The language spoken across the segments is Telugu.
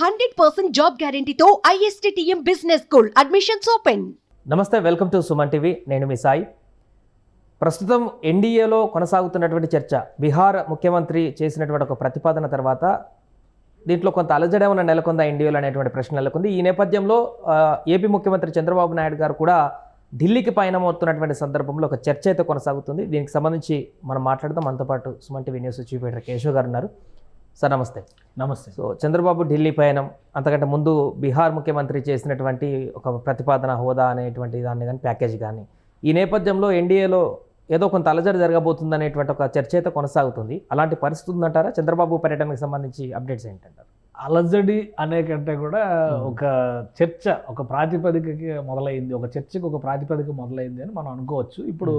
Hundred percent job గ్యారంటీతో ISTM business school admissions open. నమస్తే వెల్కమ్ టు సుమన్ టీవీ. నేను మీ సాయి. ప్రస్తుతం ఎన్డీఏలో కొనసాగుతున్నటువంటి చర్చ బీహార్ ముఖ్యమంత్రి చేసినటువంటి ఒక ప్రతిపాదన తర్వాత దీంట్లో కొంత అలజడే ఉన్న నెలకొందా ఎన్డీఏలో అనేటువంటి ప్రశ్న నెలకొంది. ఈ నేపథ్యంలో ఏపీ ముఖ్యమంత్రి చంద్రబాబు నాయుడు గారు కూడా ఢిల్లీకి పయనమవుతున్నటువంటి సందర్భంలో ఒక చర్చ అయితే కొనసాగుతుంది. దీనికి సంబంధించి మనం మాట్లాడదాం. మనతో పాటు సుమన్ టీవీ న్యూస్ కేశవ్ గారు ఉన్నారు. సార్ నమస్తే. నమస్తే. సో చంద్రబాబు ఢిల్లీ పయనం అంతకంటే ముందు బీహార్ ముఖ్యమంత్రి చేసినటువంటి ఒక ప్రతిపాదన హోదా అనేటువంటి దాన్ని కానీ ప్యాకేజ్ కానీ ఈ నేపథ్యంలో ఎన్డీఏలో ఏదో కొంత అలజడి జరగబోతుంది అనేటువంటి ఒక చర్చ అయితే కొనసాగుతుంది. అలాంటి పరిస్థితి ఉందంటారా? చంద్రబాబు పర్యటనకు సంబంధించి అప్డేట్స్ ఏంటంటారు? అలజడి అనే కంటే కూడా ఒక చర్చ ఒక ప్రాతిపదికకి మొదలైంది. ఒక చర్చకి ఒక ప్రాతిపదిక మొదలైంది అని మనం అనుకోవచ్చు. ఇప్పుడు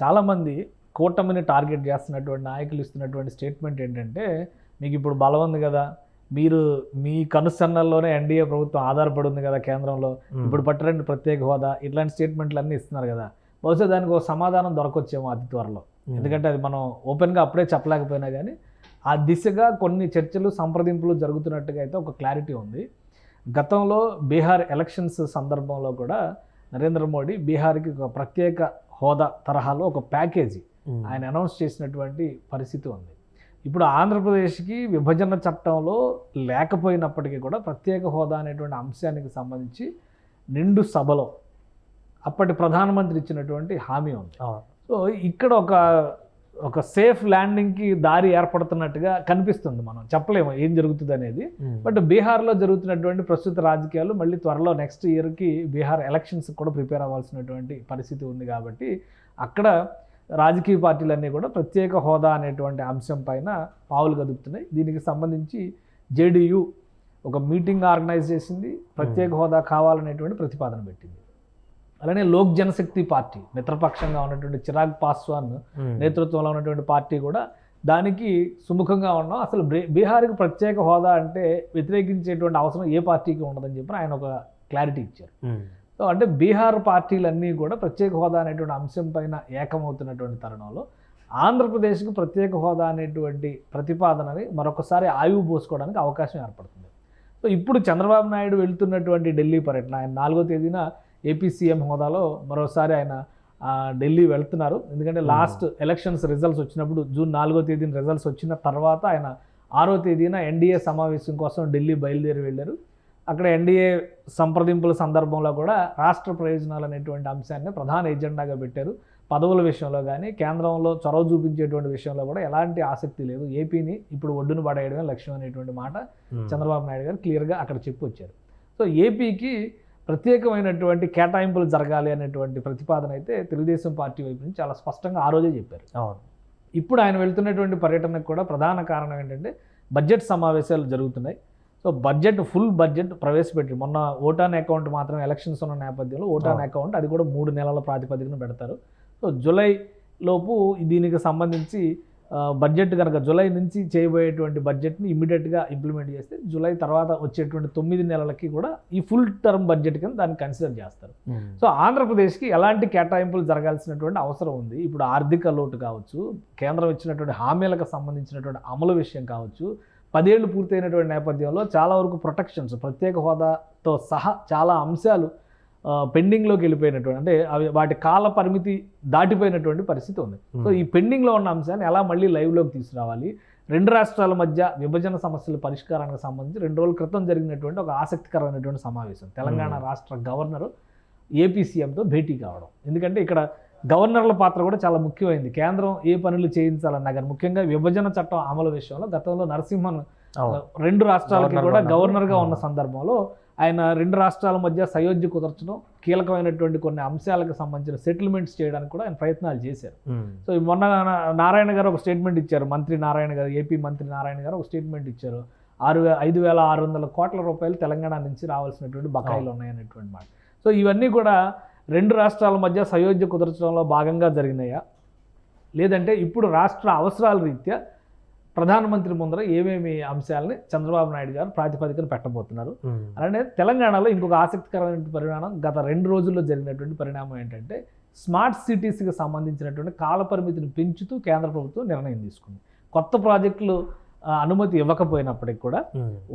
చాలామంది కూటమిని టార్గెట్ చేస్తున్నటువంటి నాయకులు ఇస్తున్నటువంటి స్టేట్మెంట్ ఏంటంటే మీకు ఇప్పుడు బలం ఉంది కదా. మీరు మీ కనుసన్నల్లోనే ఎన్డీఏ ప్రభుత్వం ఆధారపడి ఉంది కదా కేంద్రంలో. ఇప్పుడు పట్టరండి ప్రత్యేక హోదా. ఇట్లాంటి స్టేట్మెంట్లు అన్నీ ఇస్తున్నారు కదా. బహుశా దానికి ఒక సమాధానం దొరకొచ్చేమో అతి త్వరలో. ఎందుకంటే అది మనం ఓపెన్గా అప్పుడే చెప్పలేకపోయినా కానీ ఆ దిశగా కొన్ని చర్చలు సంప్రదింపులు జరుగుతున్నట్టుగా అయితే ఒక క్లారిటీ ఉంది. గతంలో బీహార్ ఎలక్షన్స్ సందర్భంలో కూడా నరేంద్ర మోడీ బీహార్కి ఒక ప్రత్యేక హోదా తరహాలో ఒక ప్యాకేజీ ఆయన అనౌన్స్ చేసినటువంటి పరిస్థితి ఉంది. ఇప్పుడు ఆంధ్రప్రదేశ్కి విభజన చట్టంలో లేకపోయినప్పటికీ కూడా ప్రత్యేక హోదా అనేటువంటి అంశానికి సంబంధించి నిండు సభలో అప్పటి ప్రధానమంత్రి ఇచ్చినటువంటి హామీ ఉంది. సో ఇక్కడ ఒక ఒక సేఫ్ ల్యాండింగ్కి దారి ఏర్పడుతున్నట్టుగా కనిపిస్తుంది మనం. చెప్పలేము ఏం జరుగుతుంది అనేది. బట్ బీహార్లో జరుగుతున్నటువంటి ప్రస్తుత రాజకీయాలు మళ్ళీ త్వరలో నెక్స్ట్ ఇయర్కి బీహార్ ఎలక్షన్స్ కూడా ప్రిపేర్ అవ్వాల్సినటువంటి పరిస్థితి ఉంది కాబట్టి అక్కడ రాజకీయ పార్టీలన్నీ కూడా ప్రత్యేక హోదా అనేటువంటి అంశం పైన పావులు కదుపుతున్నాయి. దీనికి సంబంధించి జేడీయూ ఒక మీటింగ్ ఆర్గనైజ్ చేసింది. ప్రత్యేక హోదా కావాలనేటువంటి ప్రతిపాదన పెట్టింది. అలానే లోక్ జనశక్తి పార్టీ మిత్రపక్షంగా ఉన్నటువంటి చిరాగ్ పాస్వాన్ నేతృత్వంలో ఉన్నటువంటి పార్టీ కూడా దానికి సుముఖంగా ఉన్నాం. అసలు బీహార్కి ప్రత్యేక హోదా అంటే వ్యతిరేకించేటువంటి అవసరం ఏ పార్టీకి ఉండదని చెప్పి ఆయన ఒక క్లారిటీ ఇచ్చారు. సో అంటే బీహార్ పార్టీలన్నీ కూడా ప్రత్యేక హోదా అనేటువంటి అంశం పైన ఏకమవుతున్నటువంటి తరుణంలో ఆంధ్రప్రదేశ్కి ప్రత్యేక హోదా అనేటువంటి ప్రతిపాదనని మరొకసారి ఆయువు పోసుకోవడానికి అవకాశం ఏర్పడుతుంది. సో ఇప్పుడు చంద్రబాబు నాయుడు వెళ్తున్నటువంటి ఢిల్లీ పర్యటన ఆయన నాలుగో తేదీన ఏపీ సీఎం హోదాలో మరోసారి ఆయన ఢిల్లీ వెళ్తున్నారు. ఎందుకంటే లాస్ట్ ఎలక్షన్స్ రిజల్ట్స్ వచ్చినప్పుడు జూన్ నాలుగో తేదీన రిజల్ట్స్ వచ్చిన తర్వాత ఆయన ఆరో తేదీన ఎన్డీఏ సమావేశం కోసం ఢిల్లీ బయలుదేరి వెళ్ళారు. అక్కడ ఎన్డీఏ సంప్రదింపుల సందర్భంలో కూడా రాష్ట్ర ప్రయోజనాలు అనేటువంటి అంశాన్ని ప్రధాన ఎజెండాగా పెట్టారు. పదవుల విషయంలో కానీ కేంద్రంలో చొరవ చూపించేటువంటి విషయంలో కూడా ఎలాంటి ఆసక్తి లేదు. ఏపీని ఇప్పుడు ఒడ్డున పడేయడమే లక్ష్యం అనేటువంటి మాట చంద్రబాబు నాయుడు గారు క్లియర్గా అక్కడ చెప్పి వచ్చారు సో ఏపీకి ప్రత్యేకమైనటువంటి కేటాయింపులు జరగాలి అనేటువంటి ప్రతిపాదన అయితే తెలుగుదేశం పార్టీ వైపు నుంచి చాలా స్పష్టంగా ఆ రోజే చెప్పారు. అవును. ఇప్పుడు ఆయన వెళ్తున్నటువంటి పర్యటనకు కూడా ప్రధాన కారణం ఏంటంటే బడ్జెట్ సమావేశాలు జరుగుతున్నాయి. సో బడ్జెట్ ఫుల్ బడ్జెట్ ప్రవేశపెట్టి మొన్న ఓటాన్ అకౌంట్ మాత్రం ఎలక్షన్స్ ఉన్న నేపథ్యంలో ఓటాన్. అకౌంట్ అది కూడా మూడు నెలల ప్రాతిపదికన పెడతారు. సో జూలై లోపు దీనికి సంబంధించి బడ్జెట్ కనుక జూలై నుంచి చేయబోయేటువంటి బడ్జెట్ని ఇమీడియట్గా ఇంప్లిమెంట్ చేస్తే జూలై తర్వాత వచ్చేటువంటి తొమ్మిది నెలలకి కూడా ఈ ఫుల్ టర్మ్ బడ్జెట్ కింద దాన్ని కన్సిడర్ చేస్తారు. సో ఆంధ్రప్రదేశ్కి ఎలాంటి కేటాయింపులు జరగాల్సినటువంటి అవసరం ఉంది? ఇప్పుడు ఆర్థిక లోటు కావచ్చు కేంద్రం ఇచ్చినటువంటి హామీలకు సంబంధించినటువంటి అమలు విషయం కావచ్చు పదేళ్ళు పూర్తయినటువంటి నేపథ్యంలో చాలా వరకు ప్రొటెక్షన్స్ ప్రత్యేక హోదాతో సహా చాలా అంశాలు పెండింగ్లోకి వెళ్ళిపోయినటువంటి అంటే అవి వాటి కాల పరిమితి దాటిపోయినటువంటి పరిస్థితి ఉంది. సో ఈ పెండింగ్లో ఉన్న అంశాన్ని ఎలా మళ్ళీ లైవ్లోకి తీసుకురావాలి? రెండు రాష్ట్రాల మధ్య విభజన సమస్యల పరిష్కారానికి సంబంధించి రెండు రోజుల క్రితం జరిగినటువంటి ఒక ఆసక్తికరమైనటువంటి సమావేశం. తెలంగాణ రాష్ట్ర గవర్నరు ఏపీ సీఎంతో భేటీ కావడం. ఎందుకంటే ఇక్కడ గవర్నర్ల పాత్ర కూడా చాలా ముఖ్యమైంది. కేంద్రం ఏ పనులు చేయించాలన్నా కానీ ముఖ్యంగా విభజన చట్టం అమలు విషయంలో గతంలో నరసింహన్ రెండు రాష్ట్రాలకి కూడా. గవర్నర్గా ఉన్న. సందర్భంలో ఆయన రెండు రాష్ట్రాల మధ్య సయోధ్య కుదర్చడం కీలకమైనటువంటి కొన్ని అంశాలకు సంబంధించిన సెటిల్మెంట్స్ చేయడానికి కూడా ఆయన ప్రయత్నాలు చేశారు. సో మొన్న నారాయణ గారు ఒక స్టేట్మెంట్ ఇచ్చారు. మంత్రి నారాయణ గారు ఏపీ మంత్రి నారాయణ గారు ఒక స్టేట్మెంట్ ఇచ్చారు. ఆరు ఐదు వేల ఆరు వందల కోట్ల రూపాయలు తెలంగాణ నుంచి రావాల్సినటువంటి బకాయిలు ఉన్నాయనేటువంటి మాట. సో ఇవన్నీ కూడా రెండు రాష్ట్రాల మధ్య సయోధ్య కుదర్చడంలో భాగంగా జరిగినాయా? లేదంటే ఇప్పుడు రాష్ట్ర అవసరాల రీత్యా ప్రధానమంత్రి ముందర ఏమేమి అంశాలని చంద్రబాబు నాయుడు గారు ప్రాతిపదికన పెట్టబోతున్నారు? అలానే తెలంగాణలో ఇంకొక ఆసక్తికరమైన పరిణామం గత రెండు రోజుల్లో జరిగినటువంటి పరిణామం ఏంటంటే స్మార్ట్ సిటీస్కి సంబంధించినటువంటి కాల పరిమితిని పెంచుతూ కేంద్ర ప్రభుత్వం నిర్ణయం తీసుకుంది. కొత్త ప్రాజెక్టులు అనుమతి ఇవ్వకపోయినప్పటికి కూడా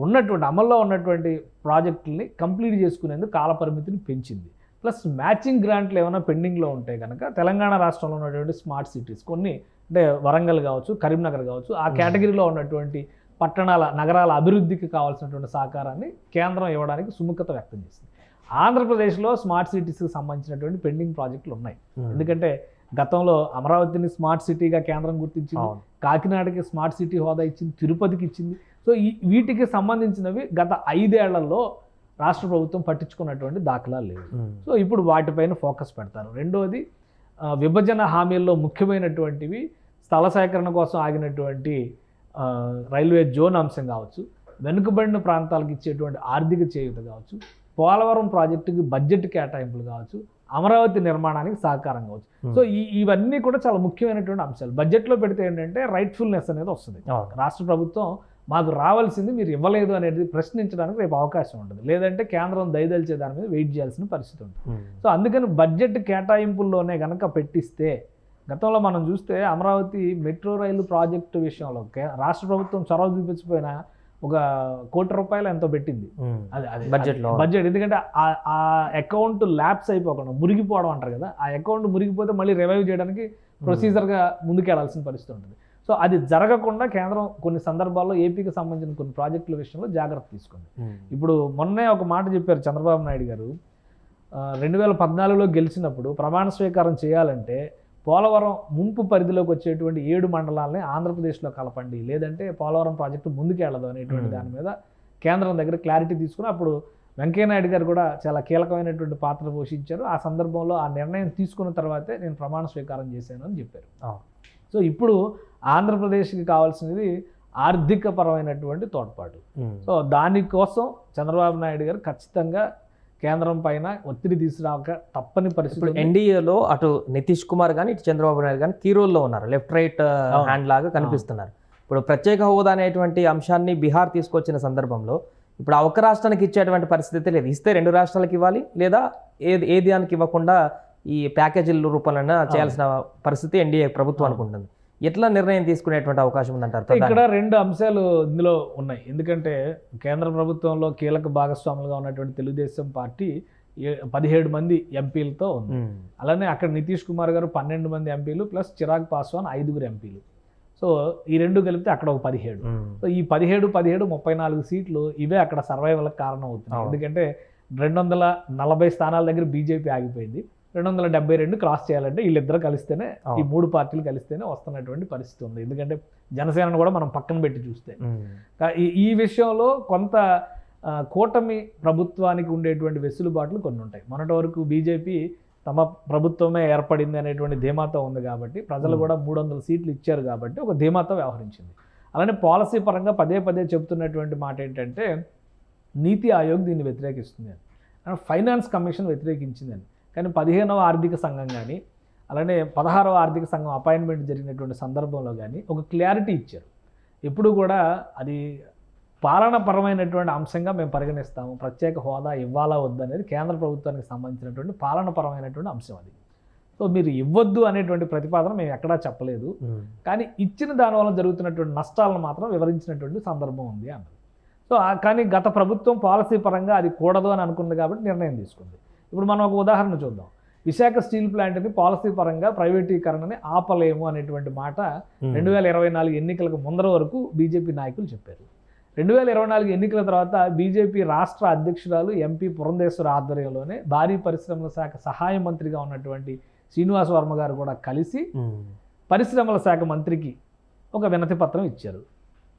ఉన్నటువంటి అమల్లో ఉన్నటువంటి ప్రాజెక్టుల్ని కంప్లీట్ చేసుకునేందుకు కాల పరిమితిని పెంచింది. ప్లస్ మ్యాచింగ్ గ్రాంట్లు ఏమైనా పెండింగ్లో ఉంటే కనుక తెలంగాణ రాష్ట్రంలో ఉన్నటువంటి స్మార్ట్ సిటీస్ కొన్ని అంటే వరంగల్ కావచ్చు కరీంనగర్ కావచ్చు ఆ కేటగిరీలో ఉన్నటువంటి పట్టణాల నగరాల అభివృద్ధికి కావాల్సినటువంటి సహకారాన్ని కేంద్రం ఇవ్వడానికి సుముఖత వ్యక్తం చేసింది. ఆంధ్రప్రదేశ్లో స్మార్ట్ సిటీస్కి సంబంధించినటువంటి పెండింగ్ ప్రాజెక్టులు ఉన్నాయి. ఎందుకంటే గతంలో అమరావతిని స్మార్ట్ సిటీగా కేంద్రం గుర్తించింది. కాకినాడకి స్మార్ట్ సిటీ హోదా ఇచ్చింది తిరుపతికి ఇచ్చింది. సో ఈ వీటికి సంబంధించినవి గత ఐదేళ్ళలో రాష్ట్ర ప్రభుత్వం పట్టించుకున్నటువంటి దాఖలాలు లేవు. సో ఇప్పుడు వాటిపైన ఫోకస్ పెడతారు. రెండోది ఆ, విభజన హామీల్లో ముఖ్యమైనటువంటివి స్థల సేకరణ కోసం ఆగినటువంటి రైల్వే జోన్ అంశం కావచ్చు వెనుకబడిన ప్రాంతాలకు ఇచ్చేటువంటి ఆర్థిక చేయూత కావచ్చు పోలవరం ప్రాజెక్టుకి బడ్జెట్ కేటాయింపులు కావచ్చు అమరావతి నిర్మాణానికి సహకారం కావచ్చు. సో ఈ ఇవన్నీ కూడా చాలా ముఖ్యమైనటువంటి అంశాలు. బడ్జెట్లో పెడితే ఏంటంటే రైట్ఫుల్నెస్ అనేది వస్తుంది. రాష్ట్ర ప్రభుత్వం మాకు రావాల్సింది మీరు ఇవ్వలేదు అనేది ప్రశ్నించడానికి రేపు అవకాశం ఉంటుంది లేదంటే కేంద్రం దయదలిచే దాని మీద వెయిట్ చేయాల్సిన పరిస్థితి ఉంటుంది. సో అందుకని బడ్జెట్ కేటాయింపుల్లోనే కనుక పెట్టిస్తే గతంలో మనం చూస్తే అమరావతి మెట్రో రైలు ప్రాజెక్టు విషయంలో రాష్ట్ర ప్రభుత్వం చొరవ చూపించిపోయిన ఒక కోటి రూపాయలు ఎంతో పెట్టింది. అది అది Budget లో. బడ్జెట్ ఎందుకంటే ఆ- ఆ అకౌంట్ ల్యాప్స్ అయిపోకుండా మురిగిపోవడం అంటారు కదా ఆ అకౌంట్ మురిగిపోతే మళ్ళీ రివైవ్ చేయడానికి ప్రొసీజర్గా ముందుకెళ్ళాల్సిన పరిస్థితి ఉంటుంది. సో అది జరగకుండా కేంద్రం కొన్ని సందర్భాల్లో ఏపీకి సంబంధించిన కొన్ని ప్రాజెక్టుల విషయంలో జాగ్రత్త తీసుకుంది ఇప్పుడు మొన్నే ఒక మాట చెప్పారు చంద్రబాబు నాయుడు గారు. రెండు వేల పద్నాలుగులో గెలిచినప్పుడు ప్రమాణ స్వీకారం చేయాలంటే పోలవరం ముంపు పరిధిలోకి వచ్చేటువంటి ఏడు మండలాలని ఆంధ్రప్రదేశ్లో కలపండి. లేదంటే పోలవరం ప్రాజెక్టు ముందుకెళ్ళదు అనేటువంటి Hmm. దాని మీద కేంద్రం దగ్గర క్లారిటీ తీసుకుని అప్పుడు వెంకయ్యనాయుడు గారు కూడా చాలా కీలకమైనటువంటి పాత్ర పోషించారు. ఆ సందర్భంలో ఆ నిర్ణయం తీసుకున్న తర్వాతే నేను ప్రమాణ స్వీకారం చేశాను అని చెప్పారు. సో ఇప్పుడు ఆంధ్రప్రదేశ్కి కావాల్సినది ఆర్థిక పరమైనటువంటి తోడ్పాటు సో దానికోసం చంద్రబాబు నాయుడు గారు ఖచ్చితంగా కేంద్రం పైన ఒత్తిడి తీసుకురాక తప్పని పరిస్థితి. ఎన్డీఏలో అటు నితీష్ కుమార్ కానీ ఇటు చంద్రబాబు నాయుడు కానీ కీ రోల్లో ఉన్నారు. Left right. హ్యాండ్ లాగా కనిపిస్తున్నారు. ఇప్పుడు ప్రత్యేక హోదా అనేటువంటి అంశాన్ని బీహార్ తీసుకొచ్చిన సందర్భంలో ఇప్పుడు ఆ ఒక్క రాష్ట్రానికి ఇచ్చేటువంటి పరిస్థితి లేదు. ఇస్తే రెండు రాష్ట్రాలకు ఇవ్వాలి లేదా ఏది ఏ దానికి ఇవ్వకుండా ఈ ప్యాకేజీల రూపంలో చేయాల్సిన పరిస్థితి ఎన్డీఏ ప్రభుత్వం. అనుకుంటుంది ఎట్లా నిర్ణయం తీసుకునేటువంటి అవకాశం ఉందంటారు ఇక్కడ? రెండు అంశాలు ఇందులో ఉన్నాయి ఎందుకంటే కేంద్ర ప్రభుత్వంలో కీలక భాగస్వాములుగా ఉన్నటువంటి తెలుగుదేశం పార్టీ పదిహేడు మంది ఎంపీలతో ఉంది. అలానే అక్కడ నితీష్ కుమార్ గారు పన్నెండు మంది ఎంపీలు ప్లస్ చిరాగ్ పాస్వాన్ ఐదుగురు ఎంపీలు సో ఈ రెండు కలిపితే అక్కడ ఒక పదిహేడు. సో ఈ పదిహేడు పదిహేడు ముప్పై నాలుగు సీట్లు ఇవే అక్కడ సర్వైవల్కి కారణం అవుతున్నాయి. ఎందుకంటే రెండు వందల నలభై స్థానాల దగ్గర బీజేపీ ఆగిపోయింది రెండు వందల డెబ్బై రెండు క్రాస్ చేయాలంటే వీళ్ళిద్దరు కలిస్తేనే ఈ. మూడు పార్టీలు కలిస్తేనే వస్తున్నటువంటి పరిస్థితి ఉంది. ఎందుకంటే జనసేనను కూడా మనం పక్కన పెట్టి చూస్తే. ఈ విషయంలో కొంత కూటమి ప్రభుత్వానికి ఉండేటువంటి వెసులుబాట్లు కొన్ని ఉంటాయి. మొన్నటి వరకు బీజేపీ తమ ప్రభుత్వమే ఏర్పడింది అనేటువంటి ధీమాతో ఉంది కాబట్టి ప్రజలు. కూడా మూడు వందల సీట్లు ఇచ్చారు కాబట్టి ఒక ధీమాతో వ్యవహరించింది. అలానే పాలసీ పరంగా పదే పదే చెబుతున్నటువంటి మాట ఏంటంటే నీతి ఆయోగ్ దీన్ని వ్యతిరేకిస్తుంది అని. ఫైనాన్స్ కమిషన్ వ్యతిరేకించిందని. కానీ పదిహేనవ ఆర్థిక సంఘం కానీ అలానే పదహారవ ఆర్థిక సంఘం అపాయింట్మెంట్ జరిగినటువంటి సందర్భంలో కానీ ఒక క్లారిటీ ఇచ్చారు. ఎప్పుడు కూడా అది పాలనపరమైనటువంటి అంశంగా మేము పరిగణిస్తాము. ప్రత్యేక హోదా ఇవ్వాలా వద్దు అనేది కేంద్ర ప్రభుత్వానికి సంబంధించినటువంటి పాలనపరమైనటువంటి అంశం అది. సో మీరు ఇవ్వద్దు అనేటువంటి ప్రతిపాదన మేము ఎక్కడా చెప్పలేదు. కానీ ఇచ్చిన దానివల్ల జరుగుతున్నటువంటి నష్టాలను మాత్రం వివరించినటువంటి సందర్భం ఉంది అన్నది. సో కానీ గత ప్రభుత్వం పాలసీ పరంగా అది కూడదు అని అనుకుంది కాబట్టి నిర్ణయం తీసుకుంది. ఇప్పుడు మనం ఒక ఉదాహరణ చూద్దాం విశాఖ స్టీల్ ప్లాంట్ని పాలసీ పరంగా ప్రైవేటీకరణని ఆపలేము అనేటువంటి మాట. రెండు వేల ఇరవై నాలుగు ఎన్నికలకు ముందర వరకు బీజేపీ నాయకులు చెప్పారు రెండు వేల ఇరవై నాలుగు ఎన్నికల తర్వాత బీజేపీ రాష్ట్ర అధ్యక్షురాలు ఎంపీ పురంధేశ్వర ఆధ్వర్యంలోనే భారీ పరిశ్రమల శాఖ సహాయ మంత్రిగా ఉన్నటువంటి శ్రీనివాస్ వర్మ గారు కూడా కలిసి. పరిశ్రమల శాఖ మంత్రికి ఒక వినతి పత్రం ఇచ్చారు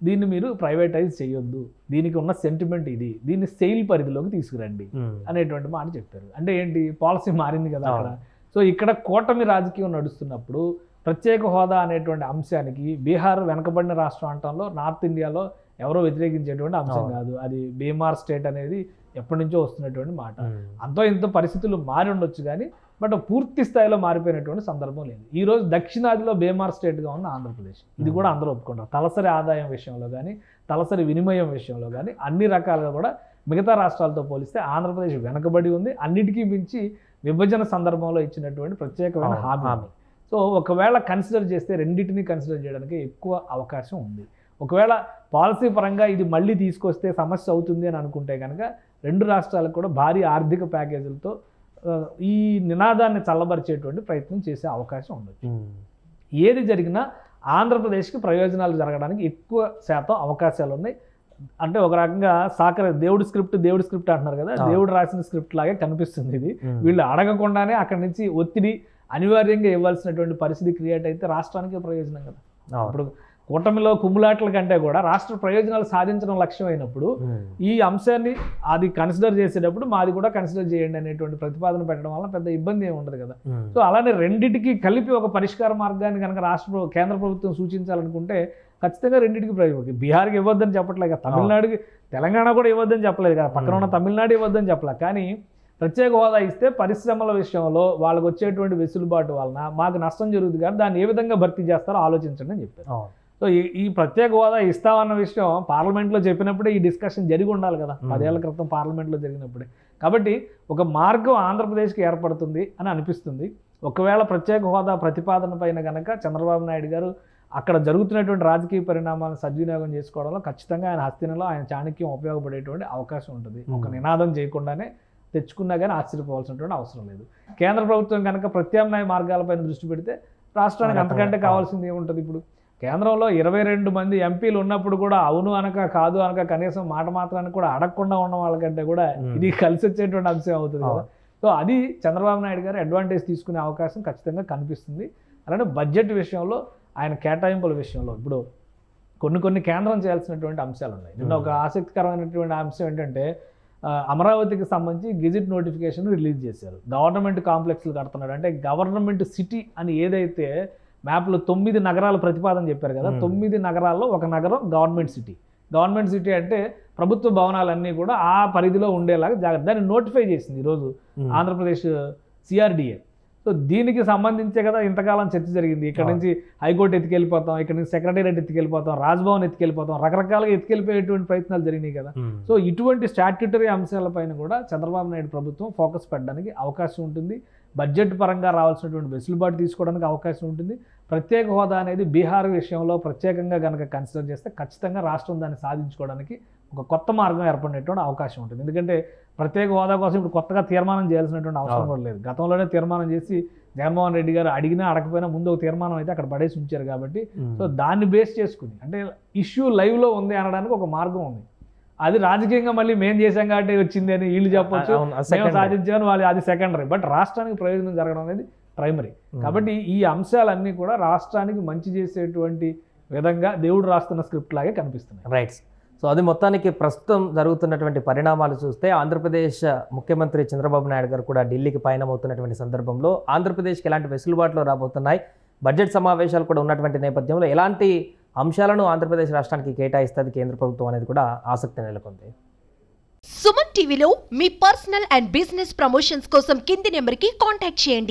దీన్ని మీరు ప్రైవేటైజ్ చేయొద్దు దీనికి ఉన్న సెంటిమెంట్ ఇది దీన్ని సెయిల్ పరిధిలోకి తీసుకురండి. అనేటువంటి మాట చెప్పారు అంటే ఏంటి పాలసీ మారింది కదా అక్కడ. సో ఇక్కడ కూటమి రాజకీయం నడుస్తున్నప్పుడు ప్రత్యేక హోదా అనేటువంటి అంశానికి బీహార్ వెనకబడిన రాష్ట్రం అంటంలో నార్త్ ఇండియాలో ఎవరో వ్యతిరేకించేటువంటి అంశం. కాదు అది బీమార్ స్టేట్ అనేది ఎప్పటి నుంచో వస్తున్నటువంటి మాట. అంతో ఇంత పరిస్థితులు మారి ఉండొచ్చు కానీ బట్ పూర్తి స్థాయిలో మారిపోయినటువంటి సందర్భం లేదు. ఈ రోజు దక్షిణాదిలో బేమార్ స్టేట్గా ఉన్న ఆంధ్రప్రదేశ్. ఇది కూడా అందరూ ఒప్పుకుంటారు. తలసరి ఆదాయం విషయంలో కానీ తలసరి వినిమయం విషయంలో కానీ అన్ని రకాలుగా కూడా మిగతా రాష్ట్రాలతో పోలిస్తే ఆంధ్రప్రదేశ్ వెనకబడి ఉంది. అన్నిటికీ మించి విభజన సందర్భంలో ఇచ్చినటువంటి ప్రత్యేకమైన హామీ. సో ఒకవేళ కన్సిడర్ చేస్తే రెండింటిని కన్సిడర్ చేయడానికి ఎక్కువ అవకాశం ఉంది. ఒకవేళ పాలసీ పరంగా ఇది మళ్ళీ తీసుకొస్తే సమస్య అవుతుంది అని అనుకుంటే కనుక రెండు రాష్ట్రాలకు కూడా భారీ ఆర్థిక ప్యాకేజీలతో ఈ నినాదాన్ని చల్లబరిచేటువంటి ప్రయత్నం చేసే అవకాశం ఉండొచ్చు. ఏది జరిగినా ఆంధ్రప్రదేశ్కి ప్రయోజనాలు జరగడానికి ఎక్కువ శాతం అవకాశాలు ఉన్నాయి. అంటే ఒక రకంగా సాకర దేవుడి స్క్రిప్ట్ దేవుడి స్క్రిప్ట్ అంటున్నారు కదా. దేవుడు రాసిన స్క్రిప్ట్ లాగే కనిపిస్తుంది ఇది. వీళ్ళు అడగకుండానే అక్కడి నుంచి ఒత్తిడి అనివార్యంగా ఇవ్వాల్సినటువంటి పరిస్థితి క్రియేట్ అయితే రాష్ట్రానికి ప్రయోజనం కదా. ఇప్పుడు కూటమిలో కుమ్ములాట్ల కంటే కూడా రాష్ట్ర ప్రయోజనాలు సాధించడం లక్ష్యం అయినప్పుడు ఈ అంశాన్ని అది కన్సిడర్ చేసేటప్పుడు మాది కూడా కన్సిడర్ చేయండి అనేటువంటి ప్రతిపాదన పెట్టడం వల్ల పెద్ద ఇబ్బంది ఏమి ఉండదు కదా. సో అలానే రెండింటికి కలిపి ఒక పరిష్కార మార్గాన్ని కనుక రాష్ట్ర కేంద్ర ప్రభుత్వం సూచించాలనుకుంటే ఖచ్చితంగా రెండింటికి ప్రయోజనం. బీహార్కి ఇవ్వద్దని చెప్పట్లేదు కదా తమిళనాడుకి తెలంగాణ కూడా ఇవ్వద్దని చెప్పలేదు కదా పక్కన ఉన్న తమిళనాడు ఇవ్వద్దని చెప్పలేదు కానీ ప్రత్యేక హోదా ఇస్తే పరిశ్రమల విషయంలో వాళ్ళకి వచ్చేటువంటి వెసులుబాటు వలన మాకు నష్టం జరుగుతుంది కానీ దాన్ని ఏ విధంగా భర్తీ చేస్తారో ఆలోచించండి అని చెప్పారు. సో ఈ ఈ ప్రత్యేక హోదా ఇస్తామన్న విషయం పార్లమెంట్లో చెప్పినప్పుడే ఈ డిస్కషన్ జరిగి ఉండాలి కదా. పదేళ్ళ క్రితం పార్లమెంట్లో జరిగినప్పుడే. కాబట్టి ఒక మార్గం ఆంధ్రప్రదేశ్కి ఏర్పడుతుంది అని అనిపిస్తుంది. ఒకవేళ ప్రత్యేక హోదా ప్రతిపాదన పైన కనుక చంద్రబాబు నాయుడు గారు అక్కడ జరుగుతున్నటువంటి రాజకీయ పరిణామాలను సద్వినియోగం చేసుకోవడంలో ఖచ్చితంగా ఆయన హస్తినలో ఆయన చాణక్యం ఉపయోగపడేటువంటి అవకాశం ఉంటుంది. ఒక. నినాదం చేయకుండానే తెచ్చుకున్నా కానీ ఆశ్చర్యపోవాల్సినటువంటి అవసరం లేదు. కేంద్ర ప్రభుత్వం కనుక ప్రత్యామ్నాయ మార్గాలపైన దృష్టి పెడితే రాష్ట్రానికి అంతకంటే కావాల్సింది ఏముంటుంది ఇప్పుడు? కేంద్రంలో ఇరవై రెండు మంది ఎంపీలు ఉన్నప్పుడు కూడా అవును అనక కాదు అనక కనీసం మాట మాత్రానికి కూడా అడగకుండా ఉన్న వాళ్ళకంటే కూడా. ఇది కలిసి వచ్చేటువంటి అంశం అవుతుంది కదా. సో అది చంద్రబాబు నాయుడు గారు అడ్వాంటేజ్ తీసుకునే అవకాశం ఖచ్చితంగా కనిపిస్తుంది. అలానే బడ్జెట్ విషయంలో ఆయన కేటాయింపుల విషయంలో ఇప్పుడు కొన్ని కొన్ని కేంద్రం చేయాల్సినటువంటి అంశాలు ఉన్నాయి. నిన్న ఒక ఆసక్తికరమైనటువంటి అంశం ఏంటంటే అమరావతికి సంబంధించి గెజిట్ నోటిఫికేషన్ రిలీజ్ చేశారు. గవర్నమెంట్ కాంప్లెక్స్లు కడుతున్నాడు అంటే గవర్నమెంట్ సిటీ అని ఏదైతే మ్యాప్లో తొమ్మిది నగరాలు ప్రతిపాదన చెప్పారు కదా. తొమ్మిది నగరాల్లో ఒక నగరం గవర్నమెంట్ సిటీ. గవర్నమెంట్ సిటీ అంటే ప్రభుత్వ భవనాలన్నీ కూడా ఆ పరిధిలో ఉండేలాగా జాగ్రత్త దాన్ని నోటిఫై చేసింది ఈరోజు ఆంధ్రప్రదేశ్ సిఆర్డిఏ సో దీనికి సంబంధించే కదా ఇంతకాలం చర్చ జరిగింది. ఇక్కడ. నుంచి హైకోర్టు ఎత్తుకెళ్ళిపోతాం ఇక్కడ నుంచి సెక్రటేరియట్ ఎత్తుకెళ్ళిపోతాం రాజ్భవన్ ఎత్తుకెళ్ళిపోతాం రకరకాలుగా ఎత్తుకెళ్ళిపోయేటువంటి ప్రయత్నాలు జరిగినాయి కదా. సో ఇటువంటి స్టాట్యుటరీ అంశాలపైన కూడా చంద్రబాబు నాయుడు ప్రభుత్వం ఫోకస్ పెట్టడానికి అవకాశం ఉంటుంది. బడ్జెట్ పరంగా రావాల్సినటువంటి వెసులుబాటు తీసుకోవడానికి అవకాశం ఉంటుంది. ప్రత్యేక హోదా అనేది బీహార్ విషయంలో ప్రత్యేకంగా కనుక కన్సిడర్ చేస్తే ఖచ్చితంగా రాష్ట్రం దాన్ని సాధించుకోవడానికి ఒక కొత్త మార్గం ఏర్పడేటువంటి అవకాశం ఉంటుంది. ఎందుకంటే ప్రత్యేక హోదా కోసం ఇప్పుడు కొత్తగా తీర్మానం చేయాల్సినటువంటి అవసరం. కూడా లేదు. గతంలోనే తీర్మానం చేసి జగన్మోహన్ రెడ్డి గారు అడిగినా అడగపోయినా ముందు ఒక తీర్మానం అయితే అక్కడ పడేసి ఉంచారు కాబట్టి సో దాన్ని బేస్ చేసుకుని అంటే ఇష్యూ లైవ్లో ఉంది అనడానికి ఒక మార్గం ఉంది. అది రాజకీయంగా మళ్ళీ మేం చేశాం కాబట్టి వచ్చింది అని వీళ్ళు చెప్పొచ్చు. సాధించాను వాళ్ళు అది సెకండరీ బట్ రాష్ట్రానికి ప్రయోజనం జరగడం అనేది ప్రైమరీ కాబట్టి ఈ అంశాలన్నీ కూడా రాష్ట్రానికి మంచి చేసేటువంటి విధంగా దేవుడు రాస్తున్న స్క్రిప్ట్ లాగే కనిపిస్తున్నాయి. రైట్ సో అది మొత్తానికి ప్రస్తుతం జరుగుతున్నటువంటి పరిణామాలు చూస్తే ఆంధ్రప్రదేశ్ ముఖ్యమంత్రి చంద్రబాబు నాయుడు గారు కూడా ఢిల్లీకి పయనమవుతున్నటువంటి సందర్భంలో ఆంధ్రప్రదేశ్కి ఎలాంటి వెసులుబాట్లు రాబోతున్నాయి? బడ్జెట్ సమావేశాలు కూడా ఉన్నటువంటి నేపథ్యంలో ఎలాంటి అంశాలను ఆంధ్రప్రదేశ్ రాష్ట్రానికి కేటాయిస్తుంది కేంద్ర ప్రభుత్వం అనేది కూడా ఆసక్తి నెలకొంది. సుమన్ టీవీలో మీ పర్సనల్ అండ్ బిజినెస్ ప్రమోషన్స్ కోసం కింది నెంబర్కి కాంటాక్ట్ చేయండి.